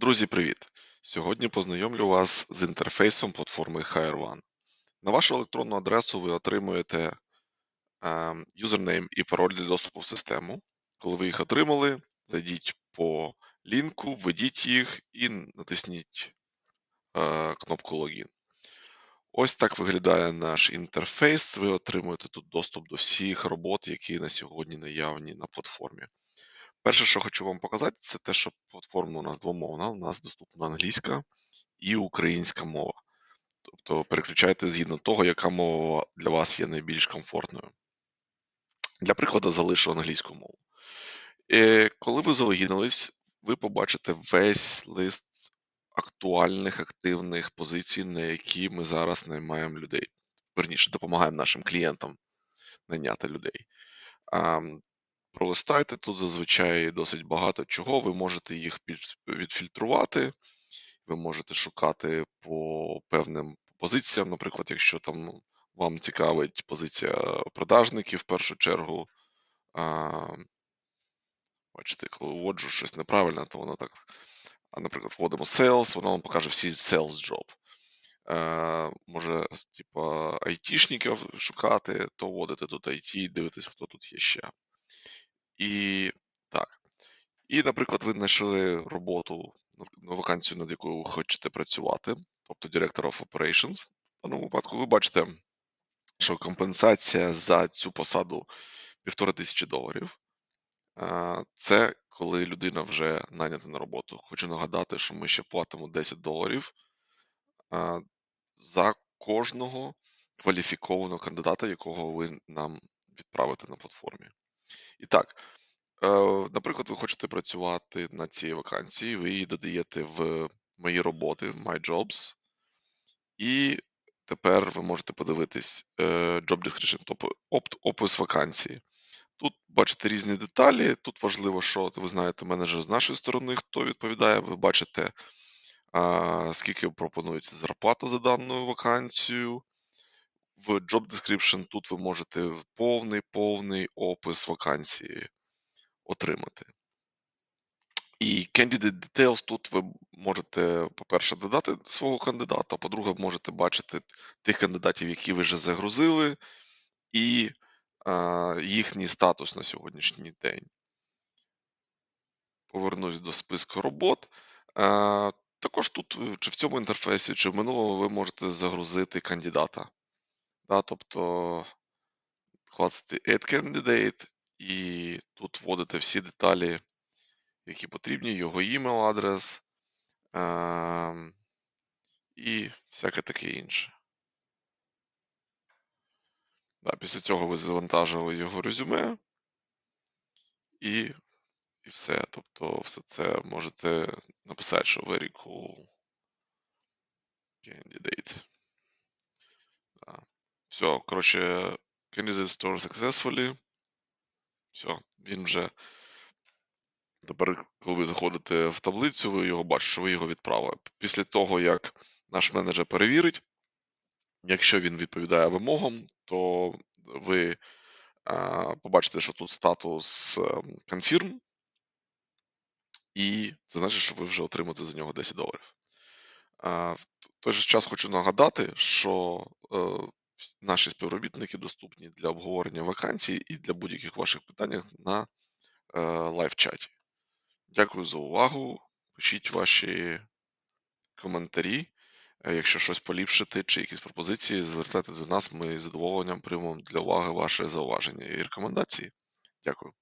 Друзі, привіт! Сьогодні познайомлю вас з інтерфейсом платформи HireOne. На вашу електронну адресу ви отримуєте ем, юзернейм і пароль для доступу в систему. Коли ви їх отримали, зайдіть по лінку, введіть їх і натисніть е, кнопку Логін. Ось так виглядає наш інтерфейс. Ви отримуєте тут доступ до всіх робот, які на сьогодні наявні на платформі. Перше, що хочу вам показати, це те, що платформа у нас двомовна, у нас доступна англійська і українська мова. Тобто переключайте згідно того, яка мова для вас є найбільш комфортною. Для прикладу, залишу англійську мову. І коли ви залогінились, ви побачите весь лист актуальних активних позицій, на які ми зараз наймаємо людей. Верніше, допомагаємо нашим клієнтам найняти людей. Пролистайте тут зазвичай досить багато чого. Ви можете їх відфільтрувати, ви можете шукати по певним позиціям. Наприклад, якщо там вам цікавить позиція продажників в першу чергу. А, Бачите, коли вводжу щось неправильно, то воно так. А, наприклад, вводимо sales, воно вам покаже всі sales job. Е, Може, типа айтішників шукати, то вводите тут IT, дивитесь, хто тут є ще. І так. І, наприклад, ви знайшли роботу вакансію, над якою ви хочете працювати, тобто Director of Operations. В даному випадку ви бачите, що компенсація за цю посаду півтори тисячі доларів. Це коли людина вже найнята на роботу. Хочу нагадати, що ми ще платимо 10 доларів за кожного кваліфікованого кандидата, якого ви нам відправите на платформі. І так, е, наприклад, ви хочете працювати на цій вакансії, ви її додаєте в мої роботи, My Jobs, і тепер ви можете подивитись е, Job Description, тобто опис вакансії. Тут бачите різні деталі. Тут важливо, що ви знаєте менеджер з нашої сторони, хто відповідає. Ви бачите, скільки пропонується зарплата за даною вакансію. В Job Description тут ви можете повний повний опис вакансії отримати. І Candidate Details тут ви можете, по-перше, додати свого кандидата, по-друге, можете бачити тих кандидатів, які ви вже загрузили, і а, їхній статус на сьогоднішній день. Повернусь до списку робот. А, також тут, чи в цьому інтерфейсі, чи в минулому, ви можете загрузити кандидата. Да, Тобто клацати Add Candidate, і тут вводите всі деталі, які потрібні, його email адрес е- і всяке таке інше. Да, Після цього ви завантажили його резюме і і все. Тобто, все це можете написати, що very cool candidate. Да. Все, коротше, candidate store successfully. Все, він вже. Тепер, коли ви заходите в таблицю, ви його бачите, що ви його відправили. Після того, як наш менеджер перевірить, якщо він відповідає вимогам, то ви а, побачите, що тут статус ем, confirm, і це значить, що ви вже отримаєте за нього 10 доларів. А, В той же час хочу нагадати, що е, наші співробітники доступні для обговорення вакансій і для будь-яких ваших питань на е, лайв-чаті. Дякую за увагу. Пишіть ваші коментарі. Е, якщо щось поліпшити чи якісь пропозиції, звертайтеся до нас, ми з задоволенням приймемо для уваги ваше зауваження і рекомендації. Дякую.